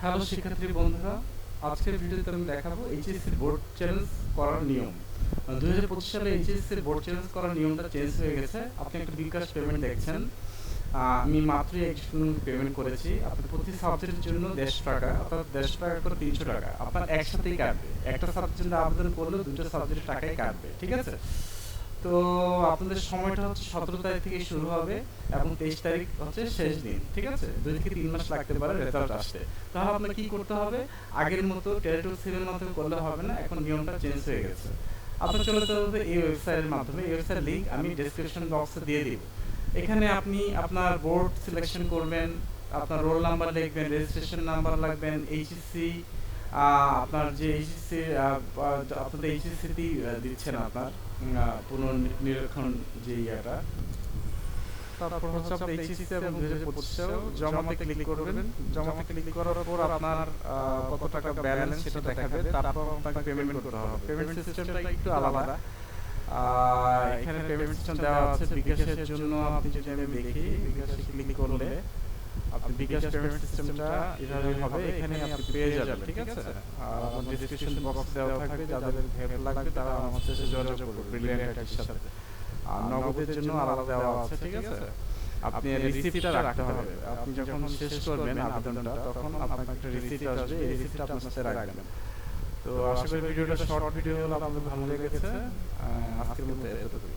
Hello শিক্ষার্থী বন্ধুরা, আজকের ভিডিওতে আমি দেখাবো এইচএসসি বোর্ড চ্যালেঞ্জ করার নিয়ম। দু হাজার পঁচিশ সালে এইচএসসি বোর্ড চ্যালেঞ্জ করার নিয়মটা চেঞ্জ হয়ে গেছে। আপনি একটা বিকাশ পেমেন্ট দেখছেন। আমি মাত্রই একজন পেমেন্ট করেছি। আপনি প্রতি সাবজেক্টের জন্য দেড়শো টাকা, অর্থাৎ দেড়শো টাকা করে তিনশো টাকা। আপনার একসাথেই কাটবে। একটা সাবজেক্টের আবেদন করলে দুটো সাবজেক্টের টাকাই কাটবে। ঠিক আছে? তো আপনাদের সময়টা হচ্ছে সতেরো তারিখ থেকে শুরু হবে এবং তেইশ তারিখ হচ্ছে শেষ দিন, ঠিক আছে? দুই থেকে তিন মাস লাগতে পারে রেজাল্ট আসতে। তাহলে আপনার কি করতে হবে? আগের মতো টেরিটরি সিভিল মাধ্যমে করলে হবে না, এখন নিয়মটা চেঞ্জ হয়ে গেছে। আপনার চলে যেতে হবে এই ওয়েবসাইটের মাধ্যমে, এই ওয়েবসাইট লিঙ্ক আমি ডেসক্রিপশন বক্সে দিয়ে দিব। এখানে আপনি আপনার বোর্ড সিলেকশন করবেন, আপনার রোল নাম্বার লিখবেন রেজিস্ট্রেশন নাম্বার লাগবেন এইচএসসি আপনার যে এইচএসসি আপনাদের এইচএসসিতেই দিচ্ছেন আপনার পুনর্নিরীক্ষণ যে ইয়েটা। তারপর হচ্ছে আপনার এইচএসসি এবং দুই হাজার পঁচিশেও জমাতে ক্লিক করবেন। জমাতে ক্লিক করার পর আপনার কত টাকা ব্যালেন্স সেটা দেখাবে। তারপর আপনাকে পেমেন্ট করতে হবে। পেমেন্ট সিস্টেমটা একটু আলাদা। এখানে পেমেন্ট সিস্টেম দেওয়া আছে বিকাশের জন্য। আপনি যদি আমি দেখি, বিকাশে ক্লিক করলে আপনি বিকাশ পেমেন্ট সিস্টেমটা এভাবে হবে এখানে আপনি পেয়ে যাবেন ঠিক আছে? আর আমার ডেসক্রিপশন বক্স দেওয়া থাকবে যাদের হেল্প লাগবে তারা আমার সাথে যোগাযোগ করবে ব্রিলিয়ান্ট আইটির সাথে। আর নগদের জন্য আলাদা দেওয়া আছে ঠিক আছে? আপনি রিসিপ্টটা রাখতে হবে। আপনি যখন শেষ করবেন আবেদনটা তখন আপনার একটা রিসিপ্ট আসবে এই রিসিপ্টটা আপনার সাথে রাখবেন। তো আশা করি ভিডিওটা শর্ট ভিডিও হলো আপনাদের ভালো লেগেছে। আজকের মতো এতটুকু